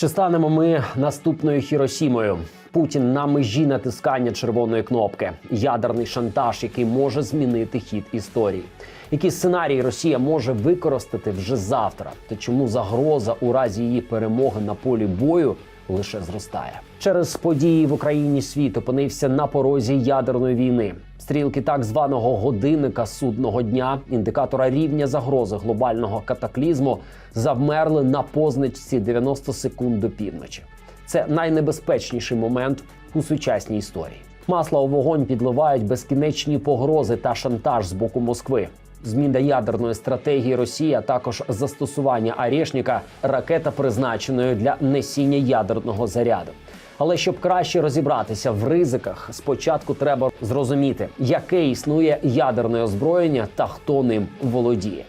Чи станемо ми наступною Хіросімою? Путін на межі натискання червоної кнопки, ядерний шантаж, який може змінити хід історії. Які сценарії Росія може використати вже завтра? Та чому загроза у разі її перемоги на полі бою лише зростає? Через події в Україні світ опинився на порозі ядерної війни. Стрілки так званого годинника судного дня, індикатора рівня загрози глобального катаклізму, завмерли на позначці 90 секунд до півночі. Це найнебезпечніший момент у сучасній історії. Масло у вогонь підливають безкінечні погрози та шантаж з боку Москви. Зміна ядерної стратегії Росії, а також застосування Арєшніка ракета призначеною для несіння ядерного заряду. Але щоб краще розібратися в ризиках, спочатку треба зрозуміти, яке існує ядерне озброєння та хто ним володіє.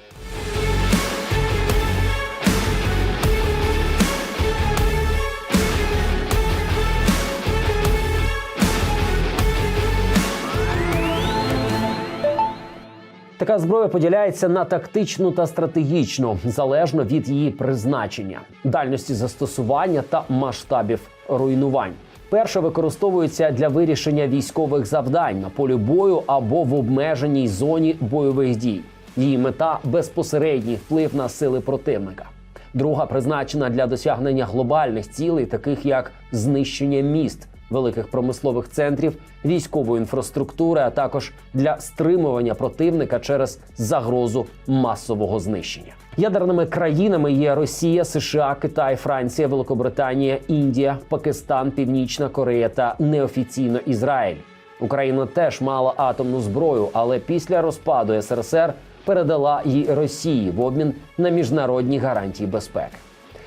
Така зброя поділяється на тактичну та стратегічну залежно від її призначення, дальності застосування та масштабів руйнувань. Перша використовується для вирішення військових завдань на полі бою або в обмеженій зоні бойових дій. Її мета безпосередній вплив на сили противника. Друга призначена для досягнення глобальних цілей, таких як знищення міст, великих промислових центрів, військової інфраструктури, а також для стримування противника через загрозу масового знищення. Ядерними країнами є Росія, США, Китай, Франція, Великобританія, Індія, Пакистан, Північна Корея та неофіційно Ізраїль. Україна теж мала атомну зброю, але після розпаду СРСР передала її Росії в обмін на міжнародні гарантії безпеки.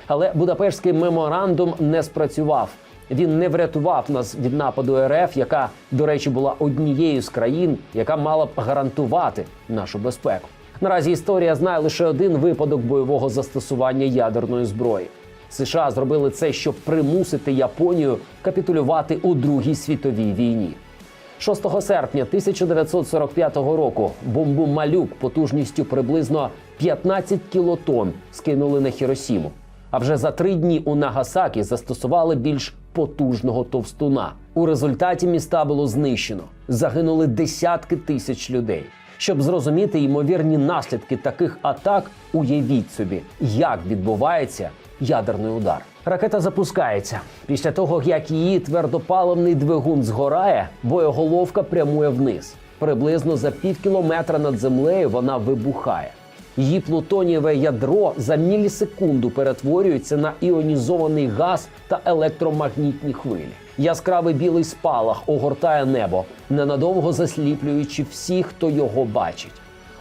Але Будапештський меморандум не спрацював. Він не врятував нас від нападу РФ, яка, до речі, була однією з країн, яка мала б гарантувати нашу безпеку. Наразі історія знає лише один випадок бойового застосування ядерної зброї. США зробили це, щоб примусити Японію капітулювати у Другій світовій війні. 6 серпня 1945 року бомбу малюк потужністю приблизно 15 кілотон скинули на Хіросіму. А вже за три дні у Нагасакі застосували більш потужного товстуна. У результаті міста було знищено. Загинули десятки тисяч людей. Щоб зрозуміти ймовірні наслідки таких атак, уявіть собі, як відбувається ядерний удар. Ракета запускається. Після того, як її твердопаливний двигун згорає, боєголовка прямує вниз. Приблизно за пів кілометра над землею вона вибухає. Її плутонієве ядро за мілісекунду перетворюється на іонізований газ та електромагнітні хвилі. Яскравий білий спалах огортає небо, ненадовго засліплюючи всіх, хто його бачить.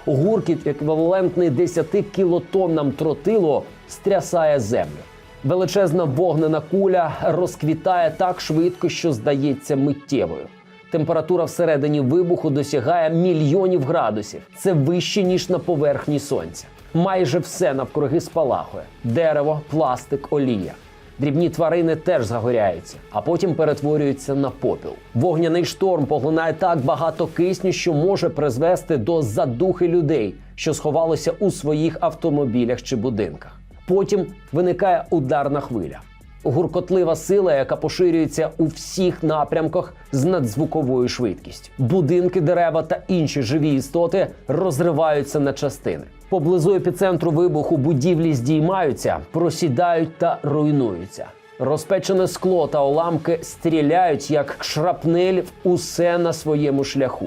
Гуркіт, еквівалентний 10 кілотоннам тротилу, стрясає землю. Величезна вогнена куля розквітає так швидко, що здається миттєвою. Температура всередині вибуху досягає мільйонів градусів. Це вище ніж на поверхні сонця. Майже все навкруги спалахує: дерево, пластик, олія. Дрібні тварини теж загоряються, а потім перетворюються на попіл. Вогняний шторм поглинає так багато кисню, що може призвести до задухи людей, що сховалося у своїх автомобілях чи будинках. Потім виникає ударна хвиля гуркотлива сила, яка поширюється у всіх напрямках з надзвуковою швидкістю. Будинки, дерева та інші живі істоти розриваються на частини. Поблизу епіцентру вибуху будівлі здіймаються, просідають та руйнуються. Розпечене скло та уламки стріляють як шрапнель усе на своєму шляху.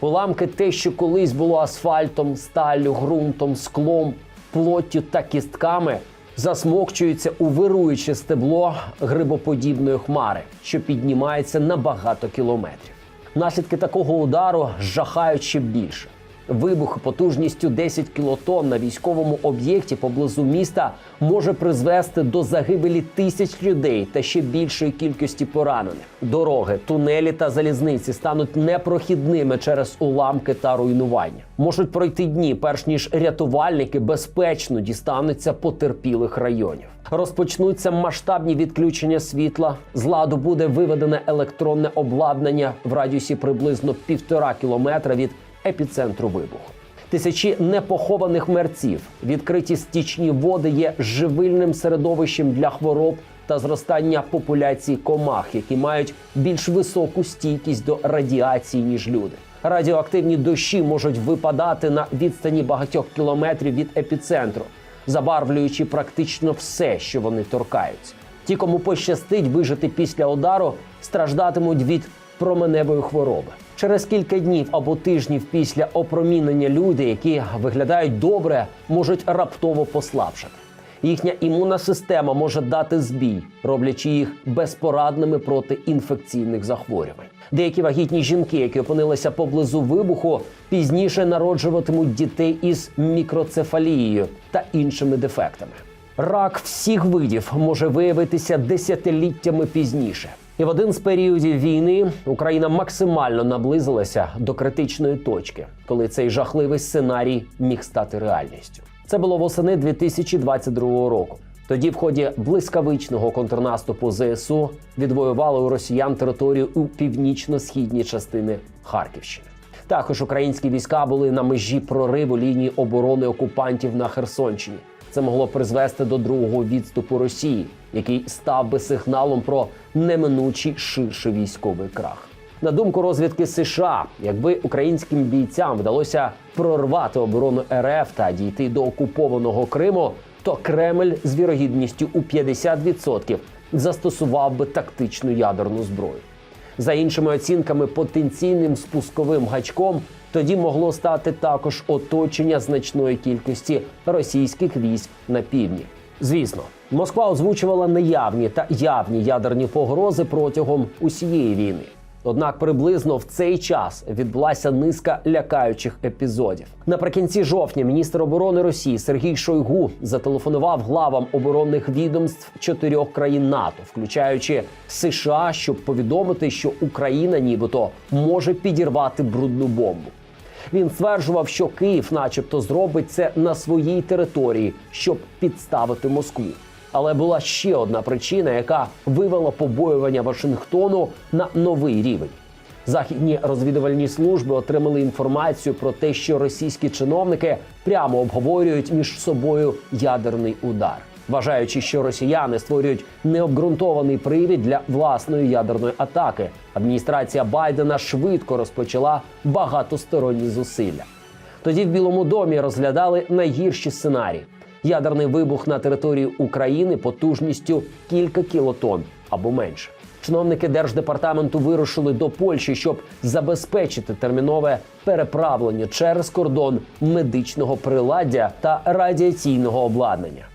Уламки те, що колись було асфальтом, сталлю, ґрунтом, склом, плоттю та кістками, засмокчуються у вируюче стебло грибоподібної хмари, що піднімається на багато кілометрів. Наслідки такого удару жахають ще більше. Вибух потужністю 10 кілотонн на військовому об'єкті поблизу міста може призвести до загибелі тисяч людей та ще більшої кількості поранених. Дороги, тунелі та залізниці стануть непрохідними через уламки та руйнування. Можуть пройти дні, перш ніж рятувальники безпечно дістануться потерпілих районів. Розпочнуться масштабні відключення світла. З ладу буде виведене електронне обладнання в радіусі приблизно півтора кілометра від епіцентру вибуху. Тисячі непохованих мерців, відкриті стічні води є живильним середовищем для хвороб та зростання популяції комах, які мають більш високу стійкість до радіації ніж люди. Радіоактивні дощі можуть випадати на відстані багатьох кілометрів від епіцентру, забарвлюючи практично все, що вони торкаються. Ті, кому пощастить вижити після удару, страждатимуть від променевої хвороби. Через кілька днів або тижнів після опромінення люди, які виглядають добре, можуть раптово послабшати. Їхня імунна система може дати збій, роблячи їх безпорадними проти інфекційних захворювань. Деякі вагітні жінки, які опинилися поблизу вибуху, пізніше народжуватимуть дітей із мікроцефалією та іншими дефектами. Рак всіх видів може виявитися десятиліттями пізніше. І в один з періодів війни Україна максимально наблизилася до критичної точки, коли цей жахливий сценарій міг стати реальністю. Це було восени 2022 року. Тоді, в ході блискавичного контрнаступу ЗСУ відвоювали у росіян територію у північно-східній частини Харківщини. Також українські війська були на межі прориву лінії оборони окупантів на Херсонщині. Це могло призвести до другого відступу Росії, який став би сигналом про неминучий ширший військовий крах. На думку розвідки США, якби українським бійцям вдалося прорвати оборону РФ та дійти до окупованого Криму, то Кремль з вірогідністю у 50% застосував би тактичну ядерну зброю. За іншими оцінками, потенційним спусковим гачком тоді могло стати також оточення значної кількості російських військ на півдні. Звісно, Москва озвучувала неявні та явні ядерні погрози протягом усієї війни. Однак приблизно в цей час відбулася низка лякаючих епізодів. Наприкінці жовтня міністр оборони Росії Сергій Шойгу зателефонував главам оборонних відомств чотирьох країн НАТО, включаючи США, щоб повідомити, що Україна, нібито, може підірвати брудну бомбу. Він стверджував, що Київ, начебто, зробить це на своїй території, щоб підставити Москву. Але була ще одна причина, яка вивела побоювання Вашингтону на новий рівень. Західні розвідувальні служби отримали інформацію про те, що російські чиновники прямо обговорюють між собою ядерний удар, вважаючи, що росіяни створюють необґрунтований привід для власної ядерної атаки. Адміністрація Байдена швидко розпочала багатосторонні зусилля. Тоді в Білому домі розглядали найгірші сценарії: ядерний вибух на території України потужністю кілька кілотон або менше. Чиновники держдепартаменту вирушили до Польщі, щоб забезпечити термінове переправлення через кордон медичного приладдя та радіаційного обладнання.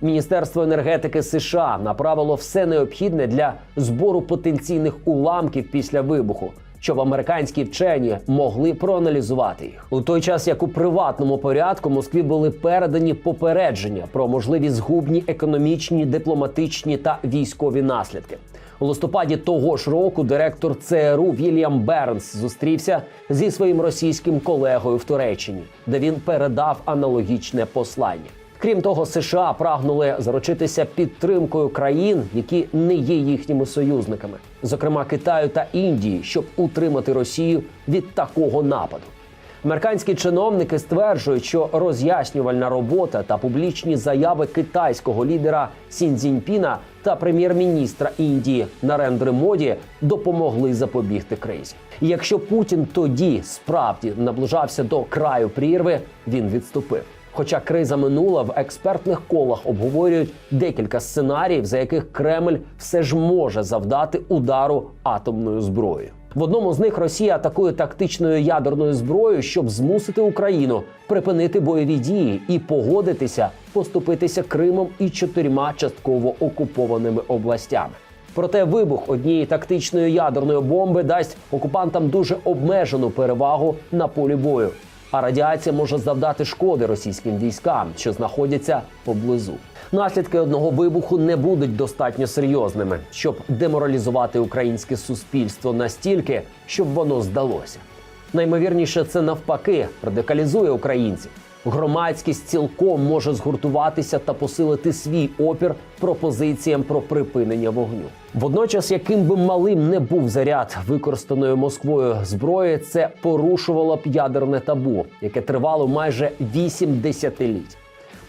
Міністерство енергетики США направило все необхідне для збору потенційних уламків після вибуху, щоб американські вчені могли проаналізувати їх у той час, як у приватному порядку Москві були передані попередження про можливі згубні економічні, дипломатичні та військові наслідки. У листопаді того ж року директор ЦРУ Вільям Бернс зустрівся зі своїм російським колегою в Туреччині, де він передав аналогічне послання. Крім того, США прагнули заручитися підтримкою країн, які не є їхніми союзниками, зокрема Китаю та Індії, щоб утримати Росію від такого нападу. Американські чиновники стверджують, що роз'яснювальна робота та публічні заяви китайського лідера Сін Цзіньпіна та прем'єр-міністра Індії Нарендри Моді допомогли запобігти кризі. Якщо Путін тоді справді наближався до краю прірви, він відступив. Хоча криза минула, в експертних колах обговорюють декілька сценаріїв, за яких Кремль все ж може завдати удару атомною зброєю. В одному з них Росія атакує тактичною ядерною зброєю, щоб змусити Україну припинити бойові дії і погодитися поступитися Кримом і чотирма частково окупованими областями. Проте вибух однієї тактичної ядерної бомби дасть окупантам дуже обмежену перевагу на полі бою. А радіація може завдати шкоди російським військам, що знаходяться поблизу. Наслідки одного вибуху не будуть достатньо серйозними, щоб деморалізувати українське суспільство настільки, щоб воно здалося. Наймовірніше, це навпаки радикалізує українців. Громадськість цілком може згуртуватися та посилити свій опір пропозиціям про припинення вогню. Водночас, яким би малим не був заряд використаної Москвою зброї, це порушувало б ядерне табу, яке тривало майже 8 десятиліть.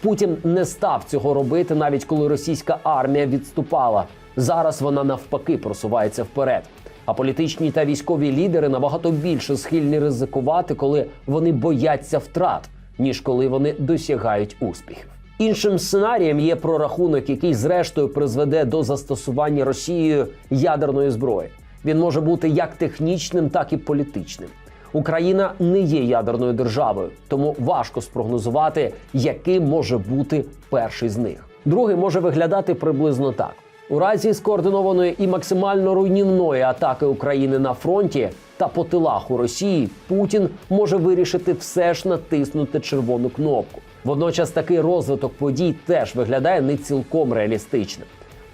Путін не став цього робити, навіть коли російська армія відступала. Зараз вона навпаки просувається вперед. А політичні та військові лідери набагато більше схильні ризикувати, коли вони бояться втрат, ніж коли вони досягають успіхів. Іншим сценарієм є прорахунок, який зрештою призведе до застосування Росією ядерної зброї. Він може бути як технічним, так і політичним. Україна не є ядерною державою, тому важко спрогнозувати, яким може бути перший з них. Другий може виглядати приблизно так: у разі скоординованої і максимально руйнівної атаки України на фронті та по тилах у Росії Путін може вирішити все ж натиснути червону кнопку. Водночас такий розвиток подій теж виглядає не цілком реалістичним.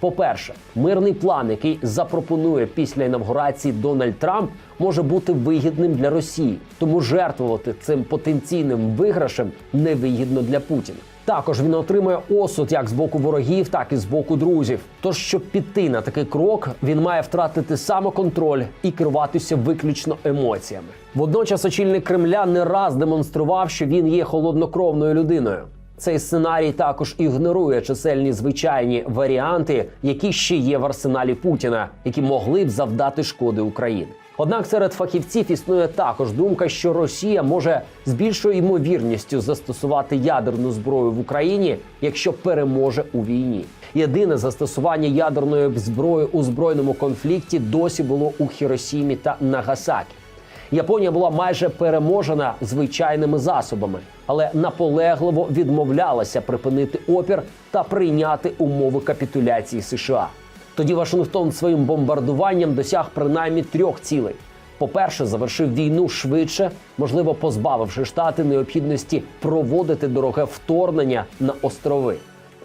По-перше, мирний план, який запропонує після інавгурації Дональд Трамп, може бути вигідним для Росії, тому жертвувати цим потенційним виграшем невигідно для Путіна. Також він отримує осуд як з боку ворогів, так і з боку друзів. Тож, щоб піти на такий крок, він має втратити самоконтроль і керуватися виключно емоціями. Водночас очільник Кремля не раз демонстрував, що він є холоднокровною людиною. Цей сценарій також ігнорує чисельні звичайні варіанти, які ще є в арсеналі Путіна, які могли б завдати шкоди Україні. Однак серед фахівців існує також думка, що Росія може з більшою ймовірністю застосувати ядерну зброю в Україні, якщо переможе у війні. Єдине застосування ядерної зброї у збройному конфлікті досі було у Хіросімі та Нагасакі. Японія була майже переможена звичайними засобами, але наполегливо відмовлялася припинити опір та прийняти умови капітуляції США. Тоді Вашингтон своїм бомбардуванням досяг принаймні трьох цілей: по-перше, завершив війну швидше, можливо, позбавивши штати необхідності проводити дороге вторгнення на острови.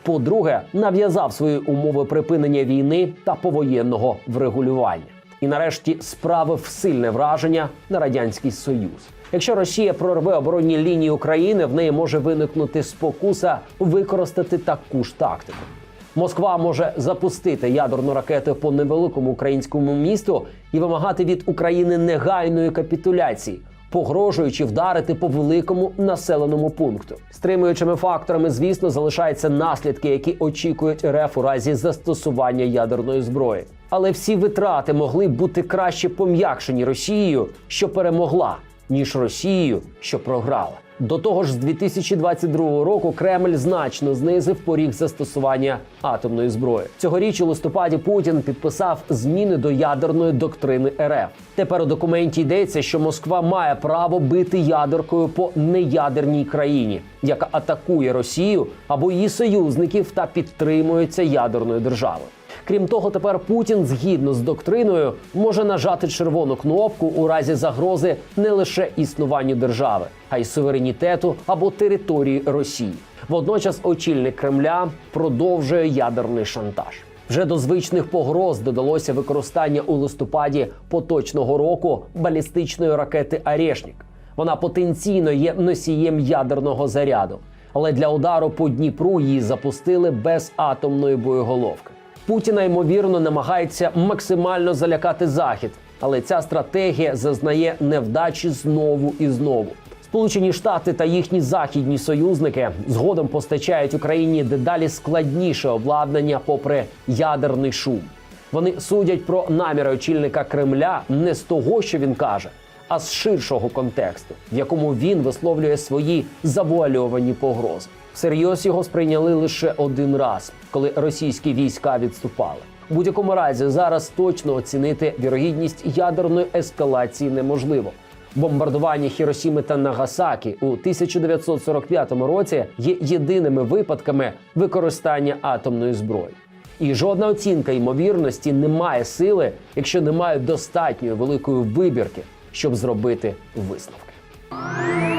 По-друге, нав'язав свої умови припинення війни та повоєнного врегулювання. І нарешті справив сильне враження на радянський союз. Якщо Росія прорве оборонні лінії України, в неї може виникнути спокуса використати таку ж тактику. Москва може запустити ядерну ракету по невеликому українському місту і вимагати від України негайної капітуляції, погрожуючи вдарити по великому населеному пункту. Стримуючими факторами, звісно, залишаються наслідки, які очікують РФ у разі застосування ядерної зброї. Але всі витрати могли б бути краще пом'якшені Росією, що перемогла, ніж Росією, що програла. До того ж, з 2022 року Кремль значно знизив поріг застосування атомної зброї. Цьогоріч у листопаді Путін підписав зміни до ядерної доктрини РФ. Тепер у документі йдеться, що Москва має право бити ядеркою по неядерній країні, яка атакує Росію або її союзників та підтримується ядерною державою. Крім того, тепер Путін, згідно з доктриною, може нажати червону кнопку у разі загрози не лише існуванню держави, а й суверенітету або території Росії. Водночас очільник Кремля продовжує ядерний шантаж. Вже до звичних погроз додалося використання у листопаді поточного року балістичної ракети Арешнік. Вона потенційно є носієм ядерного заряду, але для удару по Дніпру її запустили без атомної боєголовки. Путіна ймовірно намагається максимально залякати захід, але ця стратегія зазнає невдачі знову і знову. Сполучені Штати та їхні західні союзники згодом постачають Україні дедалі складніше обладнання, попри ядерний шум. Вони судять про наміри очільника Кремля не з того, що він каже, а з ширшого контексту, в якому він висловлює свої завуальовані погрози. Всерйоз його сприйняли лише один раз, коли російські війська відступали. У будь-якому разі зараз точно оцінити вірогідність ядерної ескалації неможливо. Бомбардування Хіросіми та Нагасакі у 1945 році є єдиними випадками використання атомної зброї. І жодна оцінка ймовірності не має сили, якщо немає достатньої великої вибірки, щоб зробити висновки.